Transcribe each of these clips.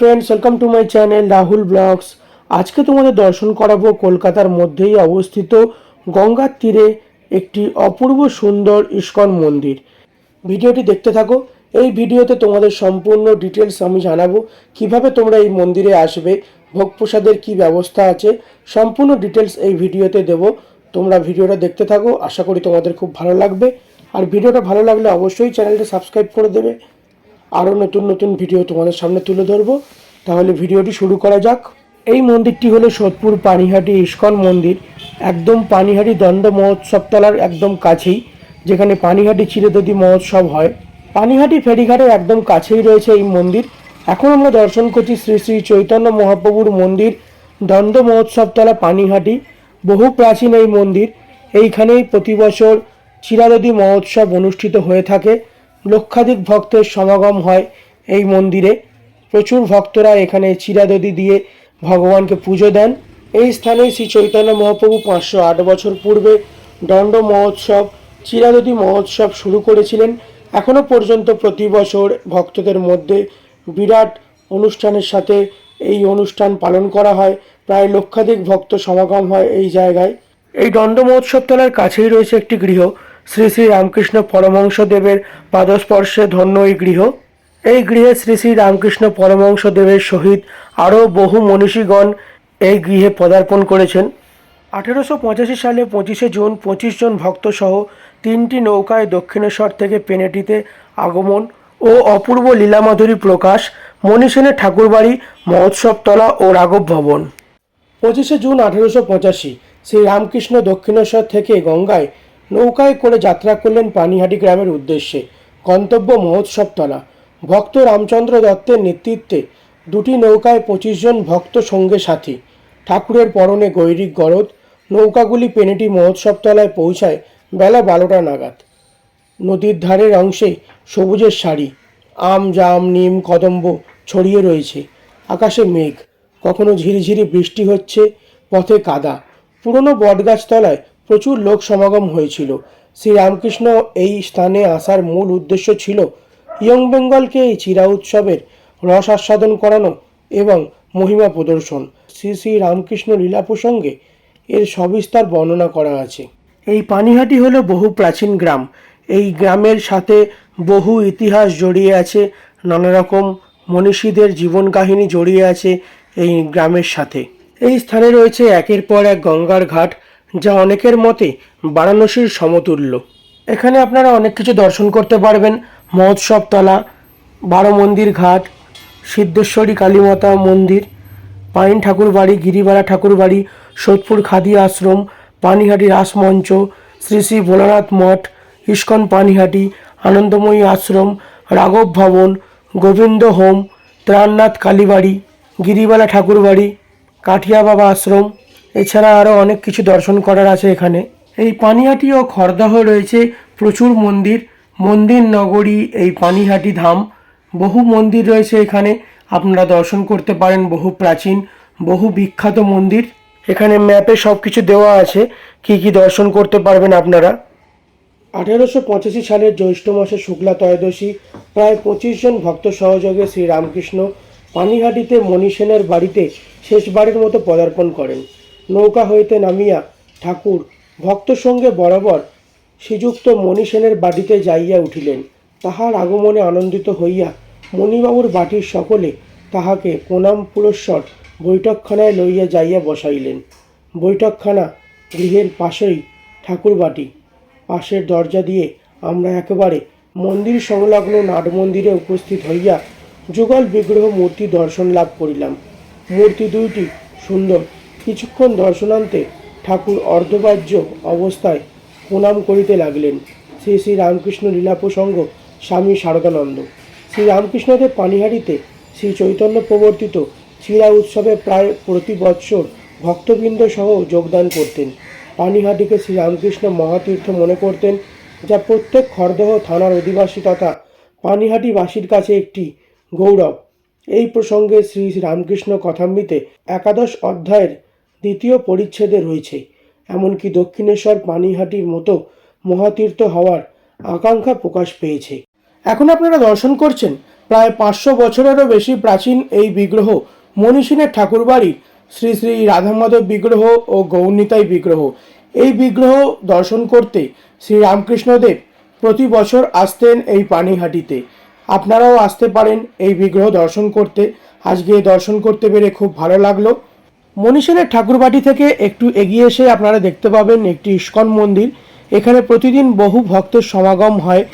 Friends welcome to my channel Rahul blogs আজকে তোমাদের দর্শন করাবো কলকাতার মধ্যেই অবস্থিত গঙ্গার তীরে একটি অপূর্ব সুন্দর ইস্কন মন্দির। ভিডিওটি দেখতে থাকো। এই ভিডিওতে তোমাদের সম্পূর্ণ ডিটেলস আমি জানাব। কীভাবে তোমরা এই মন্দিরে আসবে ভোগ প্রসাদের কী ব্যবস্থা আছে, সম্পূর্ণ ডিটেলস এই ভিডিওতে দেবো। তোমরা ভিডিওটা দেখতে থাকো। আশা করি তোমাদের খুব ভালো লাগবে। আর ভিডিওটা ভালো লাগলে অবশ্যই চ্যানেলটা সাবস্ক্রাইব করে দেবে। আরও নতুন নতুন ভিডিও তোমাদের সামনে তুলে ধরবো। তাহলে ভিডিওটি শুরু করা যাক। এই মন্দিরটি হলো সোদপুর পানিহাটি ইস্কন মন্দির। একদম পানিহাটি দ্বন্দ্ব মহোৎসবতলার একদম কাছেই, যেখানে পানিহাটি চিরদদি মহোৎসব হয়। পানিহাটি ফেরিঘাটের একদম কাছেই রয়েছে এই মন্দির। এখন আমরা দর্শন করছি শ্রী শ্রী চৈতন্য মহাপ্রভুর মন্দির দ্বন্দ্ব মহোৎসবতলা পানিহাটি, বহু প্রাচীন এই মন্দির। এইখানেই প্রতি বছর চিরাদদি মহোৎসব অনুষ্ঠিত হয়ে থাকে। লক্ষাধিক ভক্তের সমাগম হয় এই মন্দিরে। প্রচুর ভক্তরা এখানে চিরাদদি দিয়ে ভগবানকে পুজো দেন। এই স্থানে শ্রী চৈতন্য মহাপ্রভু পাঁচশো আট বছর পূর্বে দণ্ড মহোৎসব, চিরাদদি মহোৎসব শুরু করেছিলেন। এখনও পর্যন্ত প্রতি বছর ভক্তদের মধ্যে বিরাট অনুষ্ঠানের সাথে এই অনুষ্ঠান পালন করা হয়। প্রায় লক্ষাধিক ভক্ত সমাগম হয় এই জায়গায়। এই দণ্ড মহোৎসব তলার কাছেই রয়েছে একটি গৃহ। শ্রী শ্রী রামকৃষ্ণ পরমহংসদেবের পাদস্পর্শে ধন্য এই গৃহ। এই গৃহে শ্রী শ্রী রামকৃষ্ণ পরমহংসদেবের সহিত আরও বহু মনীষীগণ এই গৃহে পদার্পণ করেছেন। আঠেরোশো পঁচাশি সালে পঁচিশে জুন পঁচিশ জন ভক্তসহ তিনটি নৌকায় দক্ষিণেশ্বর থেকে পেনেটিতে আগমন ও অপূর্ব লীলামাধুরী প্রকাশ, মণিসেনের ঠাকুরবাড়ি, মহোৎসবতলা ও রাঘব ভবন। পঁচিশে জুন আঠেরোশো পঁচাশি শ্রী রামকৃষ্ণ দক্ষিণেশ্বর থেকে গঙ্গায় নৌকায় করে যাত্রা করলেন পানিহাটি গ্রামের উদ্দেশ্যে। গন্তব্য মহোৎসবতলা। ভক্ত রামচন্দ্র দত্তের নেতৃত্বে দুটি নৌকায় পঁচিশ জন ভক্ত সঙ্গে সাথী। ঠাকুরের পরনে গৈরিক গরদ। নৌকাগুলি পেনেটি মহোৎসবতলায় পৌঁছায় বেলা বারোটা নাগাদ। নদীর ধারের অংশে সবুজের শাড়ি। আম, জাম, নিম, কদম্ব ছড়িয়ে রয়েছে। আকাশে মেঘ। কখনো ঝিরিঝিরি বৃষ্টি হচ্ছে, পথে কাদা। পুরনো বটগাছ তলায় প্রচুর লোক সমাগম হয়েছিল। শ্রীরামকৃষ্ণ এই স্থানে আসার মূল উদ্দেশ্য ছিল ইয়ং বেঙ্গলকে এই চিরা উৎসবের রস আস্বাদন করানো এবং মহিমা প্রদর্শন। শ্রী শ্রী রামকৃষ্ণ লীলা প্রসঙ্গে এর সবিস্তার বর্ণনা করা আছে। এই পানিহাটি হলো বহু প্রাচীন গ্রাম। এই গ্রামের সাথে বহু ইতিহাস জড়িয়ে আছে, নানা রকম মনীষীদের জীবন কাহিনী জড়িয়ে আছে এই গ্রামের সাথে। এই স্থানে রয়েছে একের পর এক গঙ্গার ঘাট। যা অনেকের মতে বারাণসীর সমতুল্য। এখানে আপনারা অনেক কিছু দর্শন করতে পারবেন। মহোৎসব তলা, বারো মন্দির ঘাট, সিদ্ধেশ্বরী কালীমাতা মন্দির, পাইন ঠাকুর বাড়ি গিরিবালা ঠাকুর বাড়ি সোদপুর খাদি আশ্রম, পানিহাটি রাসমঞ্চ, শ্রী শ্রী ভোলানাথ মঠ, ইস্কন পানিহাটি, আনন্দময়ী আশ্রম, রাঘব ভবন, গোবিন্দ হোম, ত্রাণনাথ কালীবাড়ি, গিরিবালা ঠাকুর বাড়ি কাঠিয়া বাবা আশ্রম এছাড়া আরও অনেক কিছু দর্শন করার আছে এখানে। এই পানিহাটি ও খড়দাহ রয়েছে, প্রচুর মন্দির মন্দির নগরী এই পানিহাটি ধাম। বহু মন্দির রয়েছে এখানে, আপনারা দর্শন করতে পারেন, বহু প্রাচীন, বহু বিখ্যাত মন্দির। এখানে ম্যাপে সব কিছু দেওয়া আছে, কি কি দর্শন করতে পারবেন আপনারা। আঠেরোশো পঁচাশি সালের জ্যৈষ্ঠ মাসে শুক্লা ত্রয়োদশী, প্রায় পঁচিশ জন ভক্ত সহযোগে শ্রীরামকৃষ্ণ পানিহাটিতে মণি সেনের বাড়িতে শেষবারের মতো পদার্পণ করেন। নৌকা হইতে নামিয়া ঠাকুর ভক্ত সঙ্গে বরাবর শ্রীযুক্ত মণি সেনের বাড়িতে যাইয়া উঠিলেন। তাহার আগমনে আনন্দিত হইয়া মণিবাবুর বাটির সকলে তাহাকে প্রণাম পুরস্বর বৈঠকখানায় লইয়া যাইয়া বসাইলেন। বৈঠকখানা গৃহের পাশেই ঠাকুর বাটি। পাশের দরজা দিয়ে আমরা একেবারে মন্দির সংলগ্ন নাট মন্দিরে উপস্থিত হইয়া যুগল বিগ্রহ মূর্তি দর্শন লাভ করিলাম। মূর্তি দুইটি সুন্দর কিছুক্ষণ দর্শনান্তে ঠাকুর অর্ধবাহ্য অবস্থায় প্রণাম করিতে লাগলেন। শ্রী শ্রী রামকৃষ্ণ লীলা প্রসঙ্গ স্বামী শারদানন্দ শ্রী রামকৃষ্ণদেব পানিহাটিতে শ্রী চৈতন্য প্রবর্তিত শিলা উৎসবে প্রায় প্রতি বৎসর ভক্তবৃন্দ সহ যোগদান করতেন। পানিহাটিকে শ্রী রামকৃষ্ণ মহাতীর্থ মনে করতেন, যা প্রত্যেক খড়দহ থানার অধিবাসী তথা পানিহাটিবাসীর কাছে একটি গৌরব। এই প্রসঙ্গে শ্রী রামকৃষ্ণ কথাম্বিতে একাদশ অধ্যায়ের দ্বিতীয় পরিচ্ছেদে রয়েছে। এমনকি দক্ষিণেশ্বর পানিহাটির মতো মহাতীর্থ হওয়ার আকাঙ্ক্ষা প্রকাশ পেয়েছে। এখন আপনারা দর্শন করছেন, প্রায় পাঁচশো বছরেরও বেশি প্রাচীন এই বিগ্রহ মনীষীনের ঠাকুরবাড়ির শ্রী শ্রী রাধামাধব বিগ্রহ ও গৌরনীতাই বিগ্রহ। এই বিগ্রহ দর্শন করতে শ্রী রামকৃষ্ণদেব প্রতি বছর আসতেন এই পানিহাটিতে। আপনারাও আসতে পারেন এই বিগ্রহ দর্শন করতে। আজকে দর্শন করতে পেরে খুব ভালো লাগল। মনীষেনের ঠাকুরবাটি থেকে একটু এগিয়ে এসে আপনারা দেখতে পাবেন একটি ইস্কন মন্দির। এখানে প্রতিদিন বহু ভক্তের সমাগম হয়।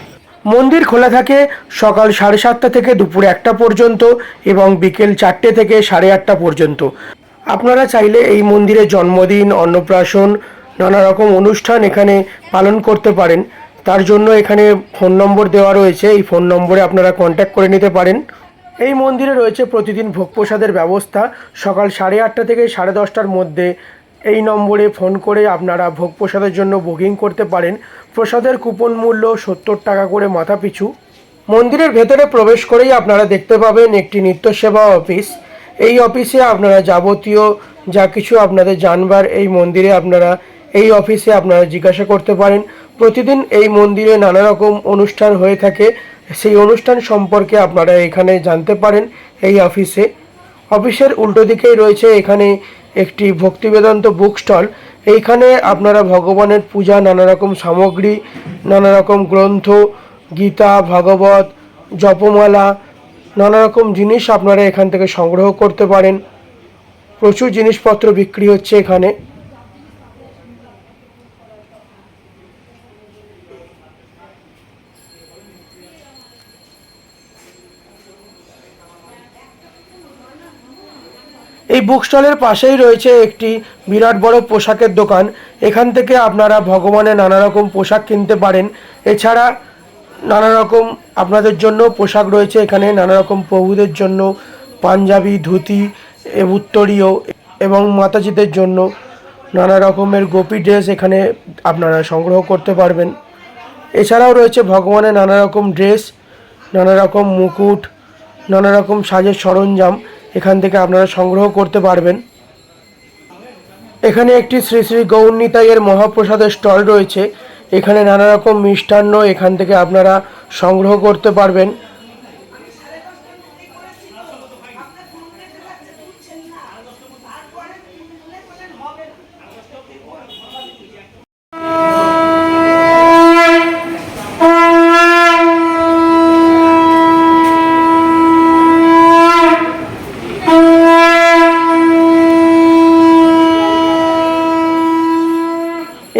মন্দির খোলা থাকে সকাল সাড়ে সাতটা থেকে দুপুর একটা পর্যন্ত এবং বিকেল চারটে থেকে সাড়ে আটটা পর্যন্ত। আপনারা চাইলে এই মন্দিরে জন্মদিন, অন্নপ্রাশন, নানা রকম অনুষ্ঠান এখানে পালন করতে পারেন। তার জন্য এখানে ফোন নম্বর দেওয়া রয়েছে। এই ফোন নম্বরে আপনারা কন্ট্যাক্ট করে নিতে পারেন। এই মন্দিরে রয়েছে প্রতিদিন ভোগ প্রসাদের ব্যবস্থা। সকাল সাড়ে আটটা থেকে সাড়ে দশটার মধ্যে এই নম্বরে ফোন করে আপনারা ভোগ প্রসাদের জন্য বুকিং করতে পারেন। প্রসাদের কুপন মূল্য সত্তর টাকা করে মাথা পিছু মন্দিরের ভেতরে প্রবেশ করেই আপনারা দেখতে পাবেন একটি নিত্য সেবা অফিস। এই অফিসে আপনারা যাবতীয় যা কিছু আপনাদের জানবার এই মন্দিরে আপনারা, এই অফিসে আপনারা জিজ্ঞাসা করতে পারেন। প্রতিদিন এই মন্দিরে নানা রকম অনুষ্ঠান হয়ে থাকে। সেই অনুষ্ঠান সম্পর্কে আপনারা এখানে জানতে পারেন এই অফিসে। অফিসের উল্টো দিকেই রয়েছে এখানে একটি ভক্তি বেদান্ত বুক স্টল। এইখানে আপনারা ভগবানের পূজা নানা রকম সামগ্রী নানা রকম গ্রন্থ, গীতা, ভাগবত, জপমালা নানা রকম জিনিস আপনারা এখান থেকে সংগ্রহ করতে পারেন। প্রচুর জিনিসপত্র বিক্রি হচ্ছে এখানে। এই বুক স্টলের পাশেই রয়েছে একটি বিরাট বড় পোশাকের দোকান। এখান থেকে আপনারা ভগবানের নানা রকম পোশাক কিনতে পারেন। এছাড়া নানা রকম আপনাদের জন্য পোশাক রয়েছে। এখানে নানা রকম প্রভুদের জন্য পাঞ্জাবি, ধুতি উত্তরীয় এবং মাতাজিদের জন্য নানা রকমের গোপী ড্রেস এখানে আপনারা সংগ্রহ করতে পারবেন। এছাড়াও রয়েছে ভগবানের নানা রকম ড্রেস নানা রকম মুকুট নানা রকম সাজের সরঞ্জাম। এখান থেকে আপনারা সংগ্রহ করতে পারবেন। এখানে একটি শ্রী শ্রী গৌরনীতাইয়ের মহাপ্রসাদের স্টল রয়েছে। এখানে নানা রকম মিষ্টান্ন এখান থেকে আপনারা সংগ্রহ করতে পারবেন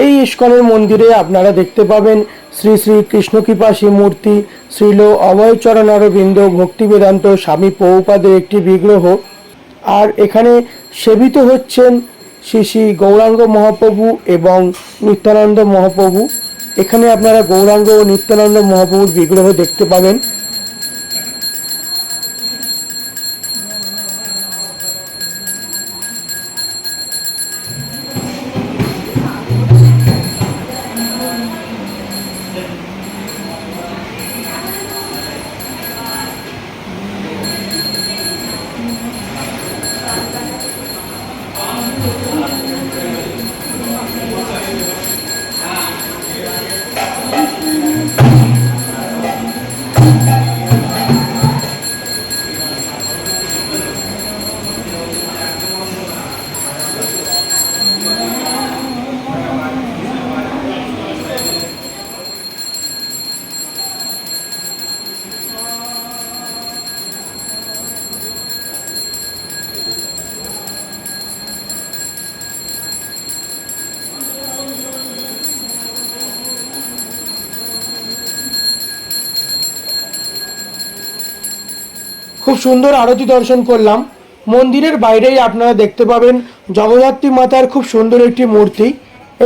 এই ইস্কনের মন্দিরে আপনারা দেখতে পাবেন শ্রী শ্রী কৃষ্ণকৃপাসী মূর্তি শ্রীল অভয়চরণ অরবিন্দ ভক্তি বেদান্ত স্বামী পৌপাদের একটি বিগ্রহ। আর এখানে সেবিত হচ্ছেন শ্রী শ্রী গৌরাঙ্গ মহাপ্রভু এবং নিত্যানন্দ মহাপ্রভু। এখানে আপনারা গৌরাঙ্গ ও নিত্যানন্দ মহাপ্রভুর বিগ্রহ দেখতে পাবেন। খুব সুন্দর আরতি দর্শন করলাম। মন্দিরের বাইরেই আপনারা দেখতে পাবেন জগদ্ধাত্রী মাতার খুব সুন্দর একটি মূর্তি।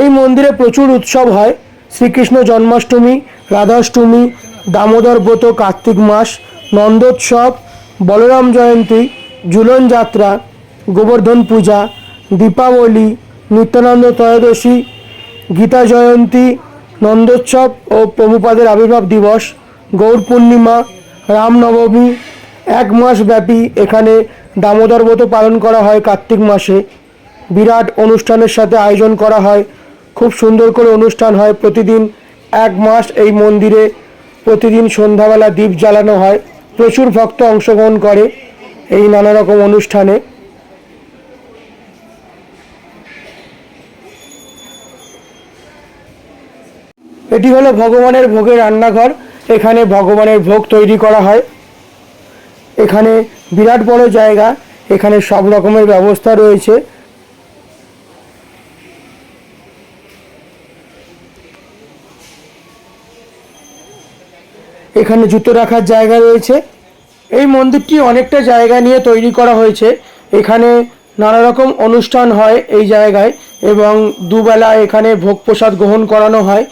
এই মন্দিরে প্রচুর উৎসব হয়। শ্রীকৃষ্ণ জন্মাষ্টমী, রাধাষ্টমী, দামোদর ব্রত, কার্তিক মাস, নন্দোৎসব, বলরাম জয়ন্তী, ঝুলন যাত্রা, গোবর্ধন পূজা, দীপাবলি, নিত্যানন্দ ত্রয়োদশী, গীতা জয়ন্তী, নন্দোৎসব ও প্রভুপাদের আবির্ভাব দিবস, গৌর পূর্ণিমা রামনবমী এক মাস ব্যাপী এখানে দামোদর ব্রত পালন করা হয় কার্তিক মাসে। বিরাট অনুষ্ঠানের সাথে আয়োজন করা হয়। খুব সুন্দর করে অনুষ্ঠান হয়। প্রতিদিন এক মাস এই মন্দিরে প্রতিদিন সন্ধ্যাবেলা দীপ জ্বালানো হয়। প্রচুর ভক্ত অংশগ্রহণ করে এই নানা রকম অনুষ্ঠানে। এটি হলো ভগবানের ভোগের রান্নাঘর। এখানে ভগবানের ভোগ তৈরি করা হয়। এখানে বিরাট বড় জায়গা, এখানে সব রকমের ব্যবস্থা রয়েছে। এখানে জুতো রাখার জায়গা রয়েছে। এই মন্দিরটি অনেকটা জায়গা নিয়ে তৈরি করা হয়েছে। এখানে নানা রকম অনুষ্ঠান হয় এই জায়গায় এবং দুবেলা এখানে ভোগ প্রসাদ গ্রহণ করানো হয়।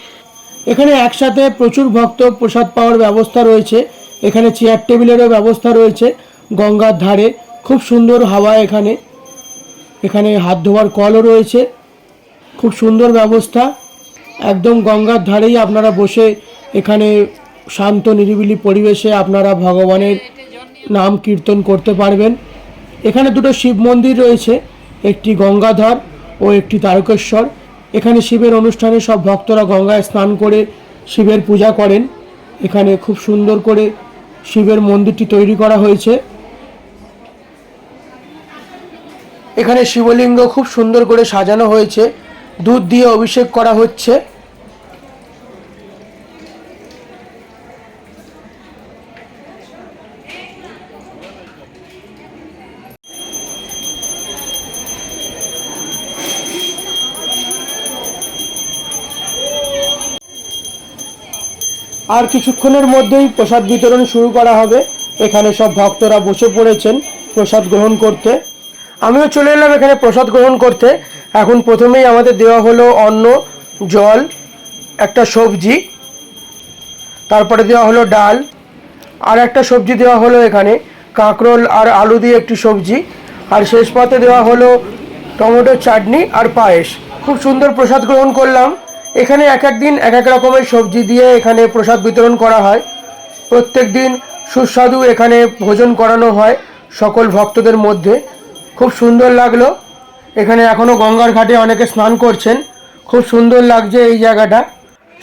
এখানে একসাথে প্রচুর ভক্ত প্রসাদ পাওয়ার ব্যবস্থা রয়েছে। এখানে চেয়ার টেবিলেরও ব্যবস্থা রয়েছে, গঙ্গার ধারে। খুব সুন্দর হাওয়া এখানে। এখানে হাত ধোয়ার কলও রয়েছে। খুব সুন্দর ব্যবস্থা। একদম গঙ্গার ধারেই আপনারা বসে এখানে শান্ত, নিরিবিলি পরিবেশে আপনারা ভগবানের নাম কীর্তন করতে পারবেন। এখানে দুটো শিব মন্দির রয়েছে, একটি গঙ্গাধর ও একটি তারকেশ্বর। এখানে শিবের অনুষ্ঠানে সব ভক্তরা গঙ্গায় স্নান করে শিবের পূজা করেন। এখানে খুব সুন্দর করে শিবের মন্দিরটি তৈরি করা হয়েছে। এখানে শিবলিঙ্গ খুব সুন্দর করে সাজানো হয়েছে। দুধ দিয়ে অভিষেক করা হচ্ছে। আর কিছুক্ষণের মধ্যেই প্রসাদ বিতরণ শুরু করা হবে। এখানে সব ভক্তরা বসে পড়েছেন প্রসাদ গ্রহণ করতে। আমিও চলে এলাম এখানে প্রসাদ গ্রহণ করতে। এখন প্রথমেই আমাদের দেওয়া হলো অন্ন, জল, একটা সবজি, তারপরে দেওয়া হলো ডাল, আর একটা সবজি দেওয়া হলো এখানে, কাঁকরোল আর আলু দিয়ে একটি সবজি, আর শেষ পাতে দেওয়া হলো টমেটো চাটনি আর পায়েস। খুব সুন্দর প্রসাদ গ্রহণ করলাম। এখানে এক এক দিন এক এক রকমের সবজি দিয়ে এখানে প্রসাদ বিতরণ করা হয়। প্রত্যেক দিন সুস্বাদু এখানে ভোজন করানো হয় সকল ভক্তদের মধ্যে। খুব সুন্দর লাগল। এখানে এখনও গঙ্গার ঘাটে অনেকে স্নান করছেন। খুব সুন্দর লাগছে এই জায়গাটা।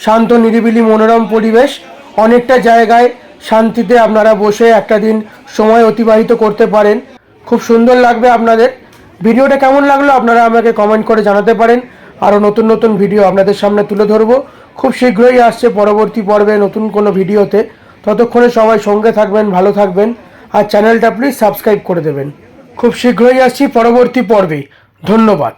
শান্ত, নিরিবিলি, মনোরম পরিবেশ। অনেকটা জায়গায় শান্তিতে আপনারা বসে একটা দিন সময় অতিবাহিত করতে পারেন। খুব সুন্দর লাগবে আপনাদের। ভিডিওটা কেমন লাগল আপনারা আমাকে কমেন্ট করে জানাতে পারেন। আরও নতুন নতুন ভিডিও আপনাদের সামনে তুলে ধরব। খুব শীঘ্রই আসছে পরবর্তী পর্বে নতুন কোনো ভিডিওতে ততক্ষণে সবাই সঙ্গে থাকবেন, ভালো থাকবেন। আর চ্যানেলটা প্লিজ সাবস্ক্রাইব করে দেবেন। খুব শীঘ্রই আসছি পরবর্তী পর্বে। ধন্যবাদ।